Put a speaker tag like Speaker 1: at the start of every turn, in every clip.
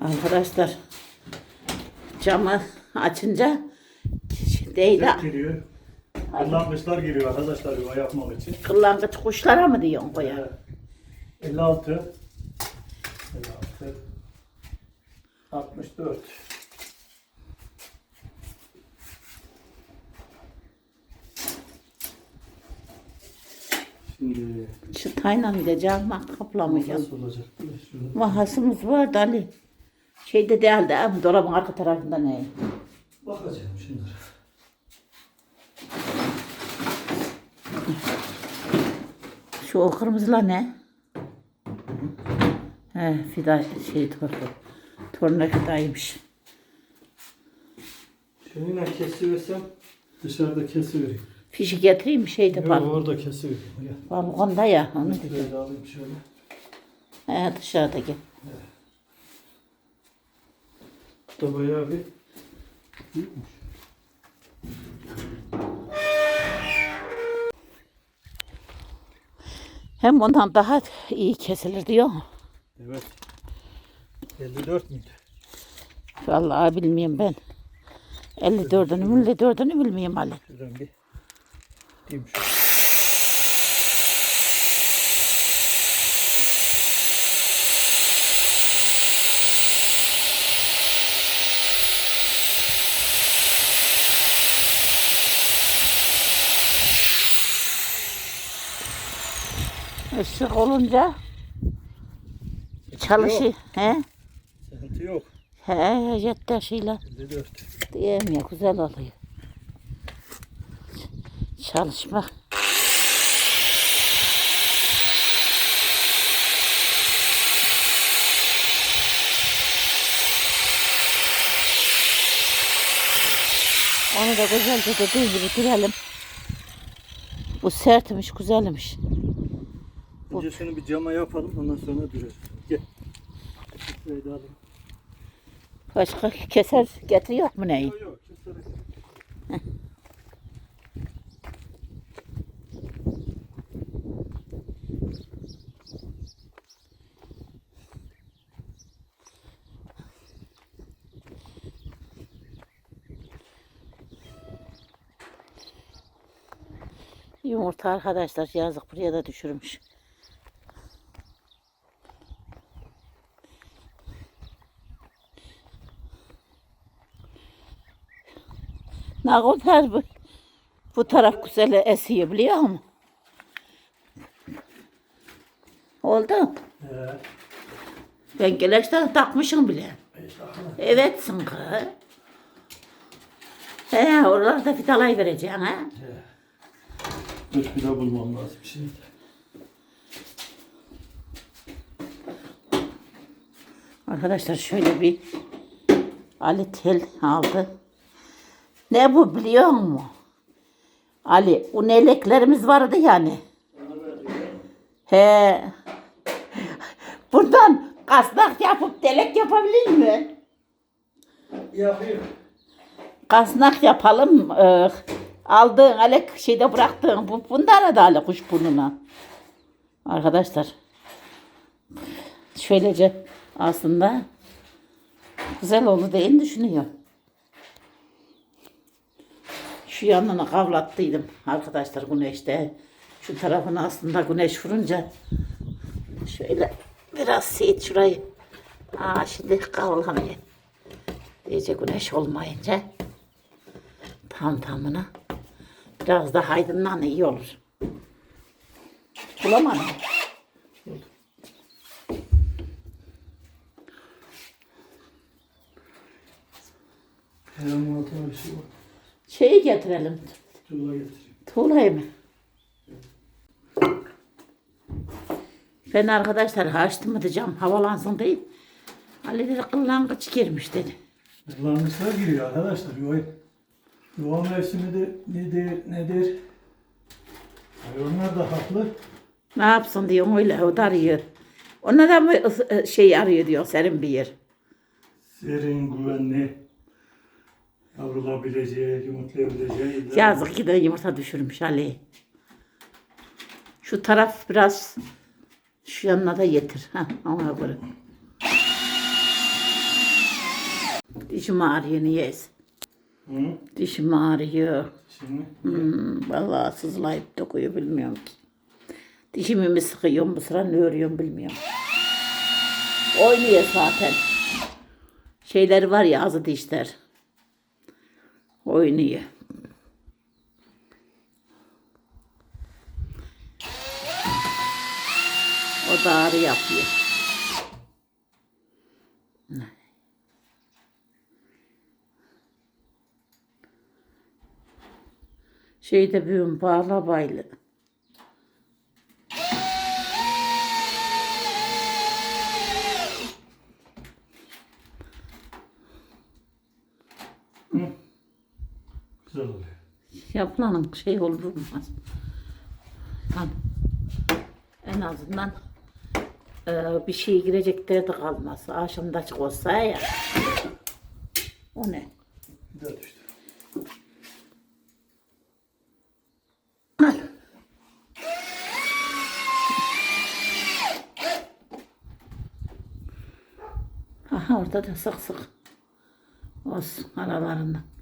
Speaker 1: Arkadaşlar camı açınca değil
Speaker 2: Tek giriyor. Kırlangıçlar giriyor arkadaşlar yuva yapmak için.
Speaker 1: kırlangıç kuşlara mı diyorsun koya?
Speaker 2: Ee, 56 56 64 Şimdi
Speaker 1: Çıtayla gideceğim ben kaplamayacağım.
Speaker 2: nasıl olacak? Şurada.
Speaker 1: Mahasımız var da Ali. Şeyde değildi abi dolabın arka tarafında ne?
Speaker 2: Bakacağım şimdi.
Speaker 1: Şu o kırmızılar ne? He fida şey torku. Torna fidaymış.
Speaker 2: Şunu kesiversem dışarıda kesivereyim.
Speaker 1: Fişi getireyim mi şeyde
Speaker 2: Yok
Speaker 1: bak.
Speaker 2: orada kesivereyim. Gel.
Speaker 1: Balkonda ya onu dedim.
Speaker 2: Şurayı da alayım şöyle.
Speaker 1: He dışarıdaki.
Speaker 2: Bu da bayağı bir büyükmüş.
Speaker 1: Hem ondan daha iyi kesilir diyor.
Speaker 2: Evet. 54 müydü?
Speaker 1: Vallahi bilmiyorum ben. 54'ünü 54'ünü bilmiyorum Ali.
Speaker 2: Şuradan bir diyeyim şu.
Speaker 1: Işık olunca çalışıyor. He?
Speaker 2: Sıkıntı yok.
Speaker 1: He, jet taşıyla
Speaker 2: 54.
Speaker 1: diyeyim ya güzel oluyor. Çalışma. Onu da güzelce dediği gibi bitirelim. Bu sertmiş, güzelmiş.
Speaker 2: Önce şunu bir cama yapalım ondan sonra dürer. Gel. Şurayı da alayım.
Speaker 1: Başka keser getiriyor mu neyi?
Speaker 2: Yok yok.
Speaker 1: Yumurta arkadaşlar yazık buraya da düşürmüş. Ne kadar bu, bu taraf güzel esiyor biliyor musun? Oldu.
Speaker 2: He.
Speaker 1: Ben geleşten takmışım bile. Evet sınkı. He oralarda fidalay vereceksin ha.
Speaker 2: Dur bir daha bulmam lazım şimdi.
Speaker 1: Arkadaşlar şöyle bir Ali tel aldı. Ne bu biliyor musun? Ali o neleklerimiz vardı yani. He. Buradan kasnak yapıp delek yapabilir mi?
Speaker 2: Yapayım.
Speaker 1: Kasnak yapalım. Ee, aldığın alek şeyde bıraktığın bu bundan da Ali kuş burnuna. Arkadaşlar. Şöylece aslında güzel oldu diye düşünüyor. Şu yanına kavlattıydım arkadaşlar güneşte. Şu tarafını aslında güneş vurunca şöyle biraz seyit şurayı. Aa şimdi kavlamıyor. İyice güneş olmayınca tam tamına biraz da aydınlan iyi olur. Bulamadım.
Speaker 2: Hemen altına bir şey var.
Speaker 1: Şeyi getirelim.
Speaker 2: Tuğla getireyim.
Speaker 1: Tuğlayı mı? Ben arkadaşlar açtım mı diyeceğim havalansın değil. Ali dedi kırlangıç girmiş dedi.
Speaker 2: Kırlangıçlar giriyor arkadaşlar. Yuva, yuva mevsimi de nedir, nedir? Hayvanlar da haklı.
Speaker 1: Ne yapsın diyor öyle o da arıyor. Ona da mı şey arıyor diyor serin bir yer.
Speaker 2: Serin, güvenli, yavrulabileceği, yumurtlayabileceği.
Speaker 1: Yazık ki de yumurta düşürmüş Ali. Şu taraf biraz şu yanına da getir. Ha, ona göre. Dişim ağrıyor niyeyse.
Speaker 2: Hı?
Speaker 1: Dişim ağrıyor.
Speaker 2: Şimdi
Speaker 1: Hmm, vallahi sızlayıp dokuyor bilmiyorum ki. Dişimi mi sıkıyorum bu sıra ne örüyorum bilmiyorum. Oynuyor zaten. Şeyler var ya azı dişler. Oynuyor. O da ağrı yapıyor. Şeyde büyüm bağla baylı.
Speaker 2: güzel oluyor.
Speaker 1: Yapılanın şey olur olmaz. Hani en azından e, bir şey girecek derdi kalmaz. Akşamda açık olsa ya. O ne?
Speaker 2: Güzel düştü.
Speaker 1: Aha orada da sık sık. Olsun aralarından.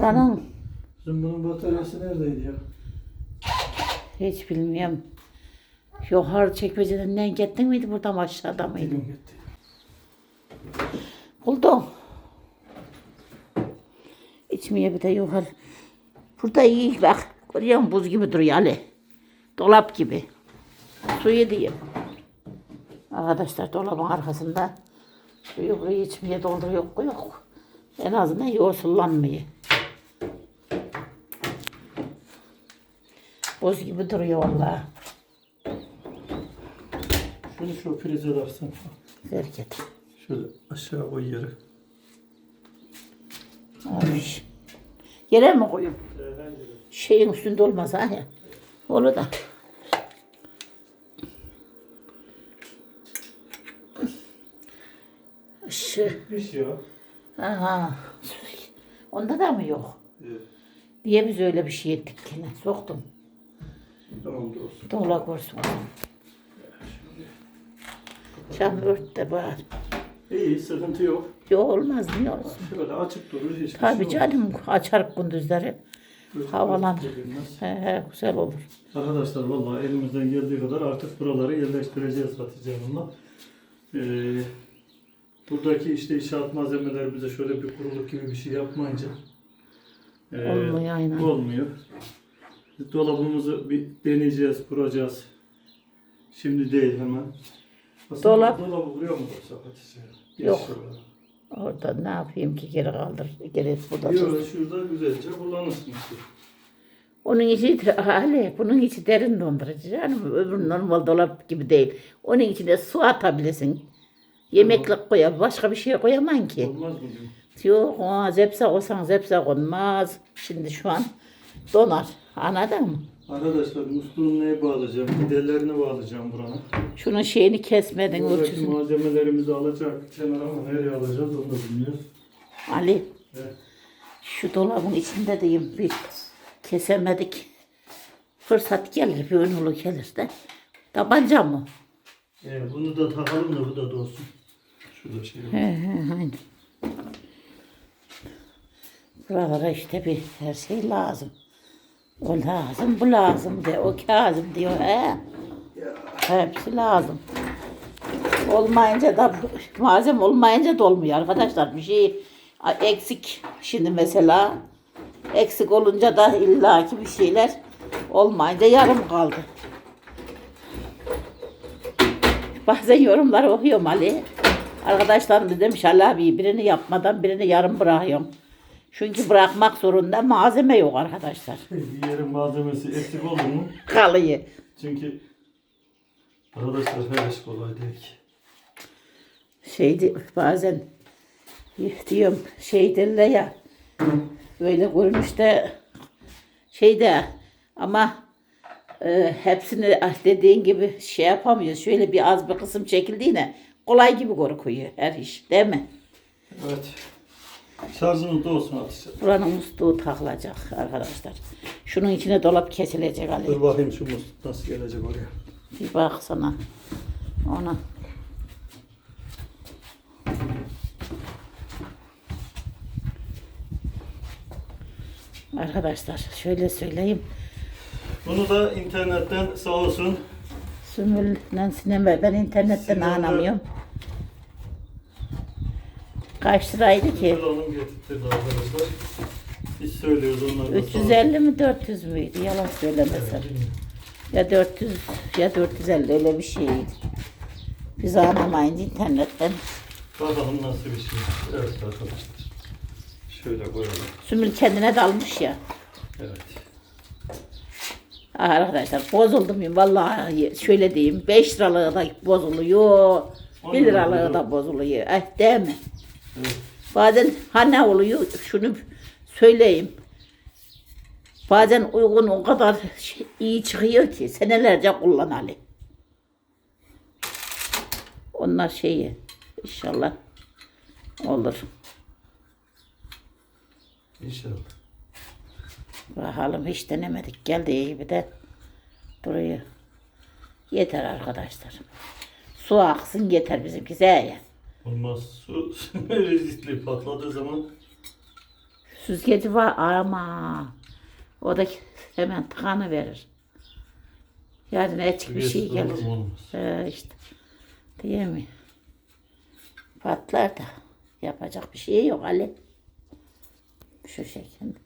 Speaker 1: Buranın
Speaker 2: Şimdi bunun bataryası neredeydi ya?
Speaker 1: hiç bilmiyorum. Yukarı çekmeceden ne gittin miydi buradan aşağıda mıydı?
Speaker 2: Elim gitti.
Speaker 1: Buldum. İçmeye bir de yukarı. Burada iyi bak. Görüyor musun buz gibi duruyor Ali. Dolap gibi. Suyu diyeyim. Arkadaşlar dolabın arkasında suyu buraya içmeye dolduruyor yok. En azından yoğursullanmıyor. Buz gibi duruyor vallahi.
Speaker 2: Şunu şu prize versen.
Speaker 1: Bereket.
Speaker 2: Şöyle aşağı koy yere.
Speaker 1: Olmuş. Yere mi koyayım? Şeyin üstünde olmaz ha ya. Olur da. Şu,
Speaker 2: Bitmiş ya.
Speaker 1: aha. Onda da mı yok?
Speaker 2: Evet.
Speaker 1: Niye biz öyle bir şey ettik yine? Soktum.
Speaker 2: Olsun.
Speaker 1: Doğla korsun. Cam ört de bari.
Speaker 2: İyi sıkıntı yok.
Speaker 1: Yok olmaz niye olsun?
Speaker 2: Şöyle açık durur hiçbir
Speaker 1: Tabii
Speaker 2: şey olmaz.
Speaker 1: canım açar gündüzleri.
Speaker 2: Böyle
Speaker 1: havalan.
Speaker 2: çekilmez.
Speaker 1: He, he, güzel olur.
Speaker 2: Arkadaşlar vallahi elimizden geldiği kadar artık buraları yerleştireceğiz Hatice Hanım'la. Ee, buradaki işte inşaat malzemelerimize şöyle bir kuruluk gibi bir şey yapmayınca ee,
Speaker 1: Olmuyor, aynen.
Speaker 2: Olmuyor. Dolabımızı bir deneyeceğiz, kuracağız. Şimdi değil hemen. Aslında
Speaker 1: Dolap-
Speaker 2: Dolabı kuruyor mu Hatice? Hatice?
Speaker 1: Yok. Orada ne yapayım ki geri kaldır. Geri burada.
Speaker 2: Yok şurada güzelce kullanırsın işte.
Speaker 1: Onun içi hali, bunun içi derin dondurucu canım. Öbür normal dolap gibi değil. Onun içine su atabilirsin. Yemeklik koyar, başka bir şey koyamam ki.
Speaker 2: Olmaz mı? diyorum.
Speaker 1: Yok, o zepse olsan zepse konmaz. Şimdi şu an donar. Anladın mı?
Speaker 2: Arkadaşlar musluğunu neye bağlayacağım? Giderlerini bağlayacağım buranın.
Speaker 1: Şunun şeyini kesmedin
Speaker 2: Buradaki
Speaker 1: ölçüsünü.
Speaker 2: malzemelerimizi alacak kenara ama nereye alacağız onu da bilmiyoruz.
Speaker 1: Ali,
Speaker 2: Evet.
Speaker 1: şu dolabın içinde diyeyim bir kesemedik. Fırsat gelir, bir önülü gelir de. Tabanca mı?
Speaker 2: Ee, bunu da takalım da bu da dolsun. Şurada şey var.
Speaker 1: He he aynen. Buralara işte bir her şey lazım. O lazım, bu lazım de, o lazım diyor he. Hepsi lazım. Olmayınca da malzeme olmayınca da olmuyor arkadaşlar. Bir şey eksik şimdi mesela eksik olunca da illaki bir şeyler olmayınca yarım kaldı. Bazen yorumları okuyorum Ali. Arkadaşlarım da demiş Ali abi birini yapmadan birini yarım bırakıyorum. Çünkü bırakmak zorunda malzeme yok arkadaşlar.
Speaker 2: Bir yerin malzemesi eksik oldu mu?
Speaker 1: Kalıyor.
Speaker 2: Çünkü arkadaşlar her iş kolay değil ki.
Speaker 1: Şey bazen diyorum şey derler ya böyle görünüşte şeyde ama e, hepsini dediğin gibi şey yapamıyoruz. Şöyle bir az bir kısım çekildiğine kolay gibi korkuyor her iş değil mi?
Speaker 2: Evet. Şarjınız da olsun Hatice.
Speaker 1: Buranın musluğu takılacak arkadaşlar. Şunun içine dolap kesilecek Ali.
Speaker 2: Dur bakayım şu musluk nasıl gelecek oraya.
Speaker 1: Bir baksana ona. Arkadaşlar şöyle söyleyeyim.
Speaker 2: Bunu da internetten sağ olsun
Speaker 1: Sinem ben internetten
Speaker 2: Sinem'de-
Speaker 1: anlamıyorum. Kaç liraydı ki?
Speaker 2: Arkadaşlar. Biz söylüyoruz onlar da sağ olsun.
Speaker 1: 350 mi 400 müydü? Yalan söylemesen. Ya 400 ya 450 öyle bir şeydi. Biz anlamayınca internetten.
Speaker 2: Bakalım nasıl bir şey. Evet arkadaşlar. Şöyle koyalım.
Speaker 1: Sümül kendine dalmış ya.
Speaker 2: Evet.
Speaker 1: Arkadaşlar bozuldum ya vallahi şöyle diyeyim 5 liralığı da bozuluyor. 1 liralığı da bozuluyor. Eh değil mi?
Speaker 2: Evet.
Speaker 1: Bazen ha ne oluyor şunu söyleyeyim. Bazen uygun o kadar şey- iyi çıkıyor ki senelerce kullan Ali. Onlar şeyi inşallah olur.
Speaker 2: İnşallah.
Speaker 1: Bakalım hiç denemedik. Geldiği gibi de duruyor. Yeter arkadaşlar. Su aksın yeter bizimki ya.
Speaker 2: Olmaz. Su rezitli patladığı zaman
Speaker 1: Süzgeci var ama o da hemen tıkanı verir. Yani açık bir şey
Speaker 2: olur
Speaker 1: gelir.
Speaker 2: mu? Olmaz.
Speaker 1: Ee, işte. Değil mi? Patlar da. Yapacak bir şey yok Ali. Şu şekilde.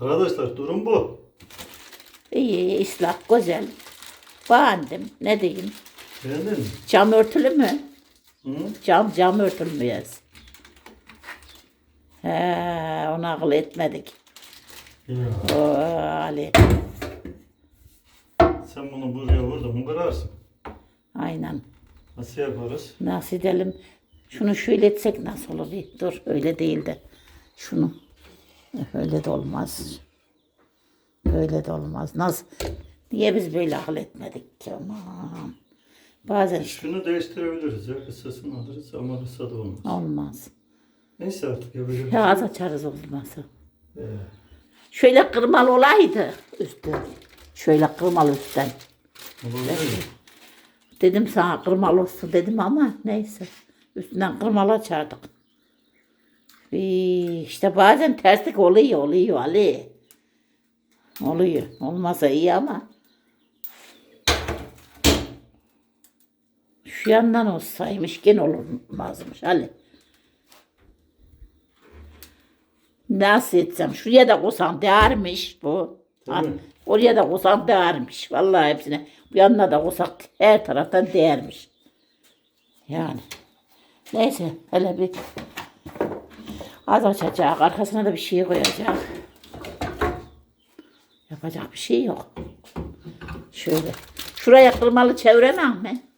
Speaker 2: Arkadaşlar durum bu.
Speaker 1: İyi, ıslah, güzel. Beğendim. Ne diyeyim?
Speaker 2: Beğendin mi?
Speaker 1: Cam örtülü mü?
Speaker 2: Hı?
Speaker 1: Cam, cam örtülü mü yaz? He, onu akıl etmedik.
Speaker 2: Ya.
Speaker 1: Oo, Ali.
Speaker 2: Sen bunu buraya vur da mı kırarsın?
Speaker 1: Aynen.
Speaker 2: Nasıl yaparız?
Speaker 1: Nasıl edelim? Şunu şöyle etsek nasıl olur? Bir Dur öyle değil de. Şunu. Öyle de olmaz. Öyle de olmaz. Nasıl? Niye biz böyle akıl etmedik ki? Aman. Bazen
Speaker 2: Şunu değiştirebiliriz ya. Kısasını alırız ama kısa da olmaz.
Speaker 1: olmaz.
Speaker 2: Neyse artık yapacak bir
Speaker 1: Ya
Speaker 2: şey
Speaker 1: az
Speaker 2: yok.
Speaker 1: açarız olmazsa.
Speaker 2: Ee,
Speaker 1: Şöyle kırmalı olaydı üstü. Şöyle kırmalı üstten.
Speaker 2: olabilir mi?
Speaker 1: Dedim sana kırmalı olsun dedim ama neyse. Üstünden kırmalı açardık. İyi, işte bazen terslik oluyor oluyor Ali. Oluyor. Olmasa iyi ama. Şu yandan olsaymış gene olmazmış Ali. Nasıl etsem şuraya da koysam değermiş bu. Ha? Oraya da koysam değermiş. Vallahi hepsine. Bu yanına da koysak her taraftan değermiş. Yani. Neyse hele bir az açacak. Arkasına da bir şey koyacak. Yapacak bir şey yok. Şöyle. Şuraya kırmalı çeviremem mi?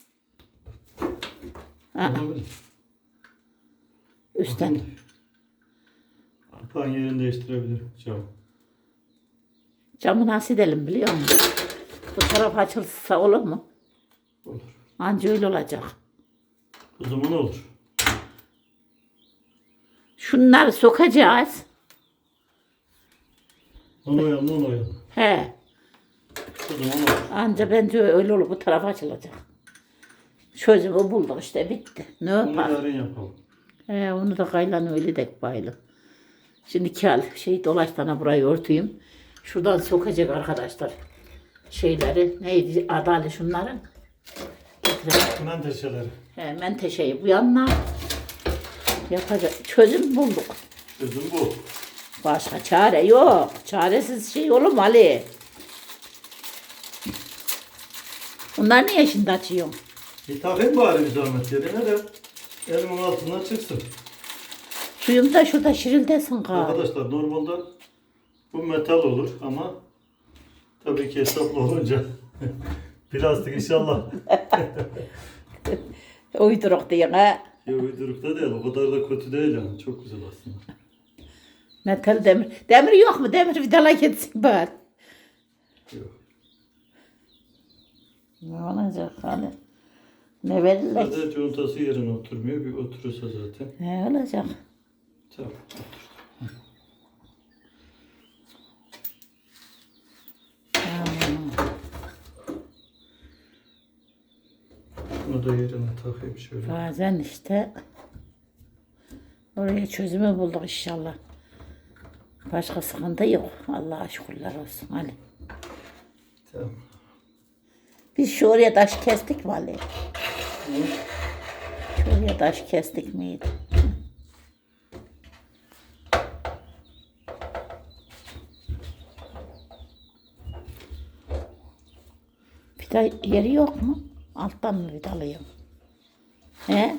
Speaker 1: Ha,
Speaker 2: Olabilir.
Speaker 1: üstten.
Speaker 2: Kapağın yerini değiştirebilirim. Cam.
Speaker 1: Camı nasıl edelim biliyor musun? Bu taraf açılsa olur mu?
Speaker 2: Olur.
Speaker 1: Anca öyle olacak.
Speaker 2: O zaman olur.
Speaker 1: Şunları sokacağız.
Speaker 2: Onu oyalı, onu oyalı.
Speaker 1: He.
Speaker 2: O zaman olur.
Speaker 1: Anca bence öyle olur. Bu taraf açılacak. Çözümü bulduk işte bitti. Ne
Speaker 2: Bunu
Speaker 1: yapalım?
Speaker 2: yarın yapalım.
Speaker 1: He, onu da kaylan öyle de baylı. Şimdi kel şey dolaştana burayı örteyim. Şuradan sokacak arkadaşlar. Şeyleri neydi adalı şunların. Getirelim.
Speaker 2: Menteşeleri.
Speaker 1: He, menteşeyi bu yanına yapacak. Çözüm bulduk.
Speaker 2: Çözüm bu.
Speaker 1: Başka çare yok. Çaresiz şey olur mu Ali? Bunlar niye şimdi açıyorsun?
Speaker 2: Bir takayım bari bir zahmet yerine de elimin altından çıksın.
Speaker 1: Suyum da şurada şirildesin galiba.
Speaker 2: Arkadaşlar normalde bu metal olur ama tabii ki hesaplı olunca plastik inşallah.
Speaker 1: Uyduruk diye ha.
Speaker 2: Ya uydurukta değil o kadar da kötü değil yani çok güzel aslında.
Speaker 1: Metal demir. Demir yok mu? Demir vidala gitsin bari.
Speaker 2: Yok.
Speaker 1: Ne olacak hani? Ne verirler?
Speaker 2: Sadece contası yerine oturmuyor bir oturursa zaten.
Speaker 1: Ne olacak?
Speaker 2: Tamam.
Speaker 1: Hmm.
Speaker 2: Bunu da yerine takayım şöyle.
Speaker 1: Bazen işte oraya çözümü bulduk inşallah. Başka sıkıntı yok. Allah'a şükürler olsun. Hadi.
Speaker 2: Tamam.
Speaker 1: Biz şu oraya taş kestik mi Ali? Şu oraya taş kestik miydi? Vida yeri yok mu? Alttan mı vidalayayım? He?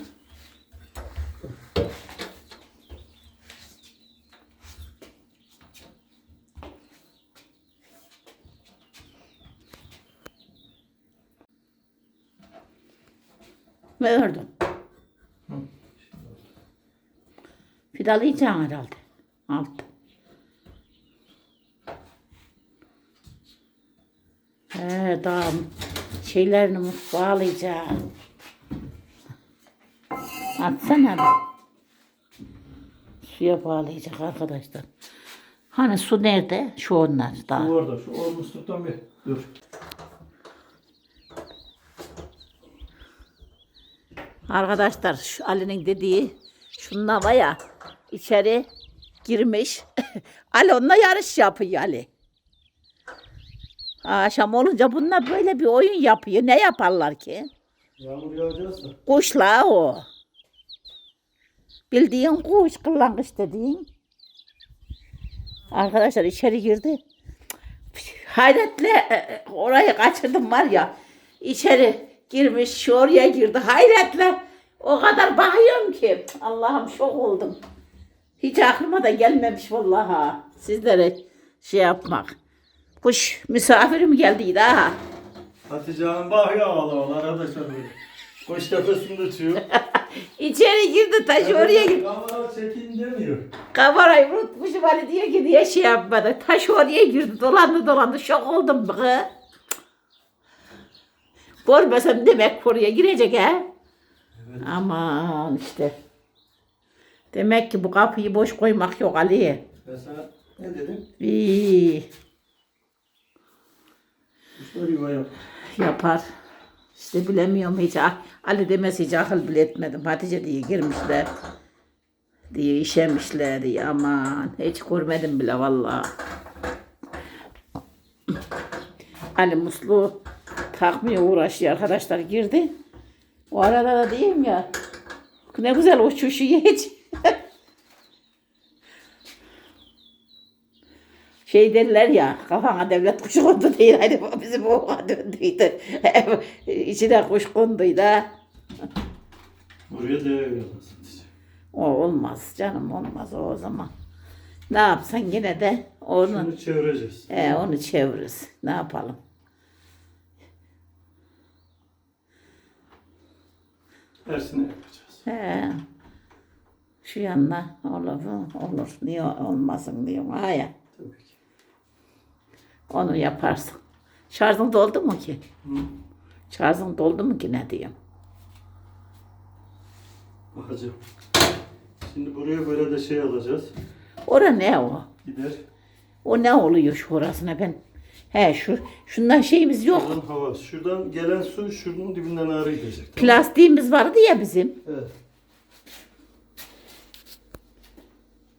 Speaker 1: Vidalayacağım herhalde. Alt. He, daha şeylerini bağlayacağım. Atsana bir. Suya bağlayacak arkadaşlar. Hani su nerede? Şu onlar daha.
Speaker 2: Bu orada. Şu o musluktan bir dur.
Speaker 1: Arkadaşlar şu Ali'nin dediği şununla var ya içeri girmiş. Ali onunla yarış yapıyor Ali. Akşam olunca bunlar böyle bir oyun yapıyor. Ne yaparlar ki?
Speaker 2: Yağmur yağacaksa.
Speaker 1: Kuşla o. Bildiğin kuş, kırlangıç dediğin. Arkadaşlar içeri girdi. Hayretle orayı kaçırdım var ya. İçeri girmiş, şu oraya girdi. Hayretle o kadar bakıyorum ki. Allah'ım şok oldum. Hiç aklıma da gelmemiş vallahi. Sizlere şey yapmak. Kuş misafirim geldiydi ha.
Speaker 2: Hatice Hanım bak ya Allah arkadaşlar böyle. Koş tepesinde uçuyor.
Speaker 1: İçeri girdi taş oraya girdi.
Speaker 2: Kamera çekin demiyor.
Speaker 1: Kamerayı unutmuşum hani diyor ki diye şey yapmadı. Taş oraya girdi dolandı dolandı şok oldum be. Görmesem demek oraya girecek ha. Aman işte. Demek ki bu kapıyı boş koymak yok Ali.
Speaker 2: Ben sana ne dedim?
Speaker 1: Bir
Speaker 2: Kuşlar yuva yap.
Speaker 1: yapar. İşte bilemiyorum hiç. Ah, Ali demesi hiç akıl bile etmedim. Hatice diye girmişler. Diye işemişler diye. Aman hiç görmedim bile vallahi. Ali musluğu takmaya uğraşıyor arkadaşlar girdi. O arada da diyeyim ya. Ne güzel uçuşuyor hiç. Şey derler ya kafana devlet kuşu kondu değil. Hani bizim oğlan döndüydü. İçine kuş konduydu. ha.
Speaker 2: Buraya değer yazmasın.
Speaker 1: O olmaz canım olmaz o, zaman. Ne yapsan yine de onu,
Speaker 2: Şunu çevireceğiz.
Speaker 1: e, onu çeviririz. Ne yapalım?
Speaker 2: Tersine yapacağız.
Speaker 1: He. Şu yanına olur? Olur. Niye olmasın diyorum. Ha ya.
Speaker 2: Tabii ki.
Speaker 1: Onu yaparsın. Şarjın doldu mu ki?
Speaker 2: Hı.
Speaker 1: Şarjın doldu mu ki ne diyeyim?
Speaker 2: Bakacağım. Şimdi buraya böyle de şey alacağız.
Speaker 1: Ora ne o?
Speaker 2: Gider.
Speaker 1: O ne oluyor şu orasına ben? He şu şundan şeyimiz yok.
Speaker 2: Şuradan hava. Şuradan gelen su şunun dibinden ağrı gidecek.
Speaker 1: Plastiğimiz vardı ya bizim.
Speaker 2: Evet.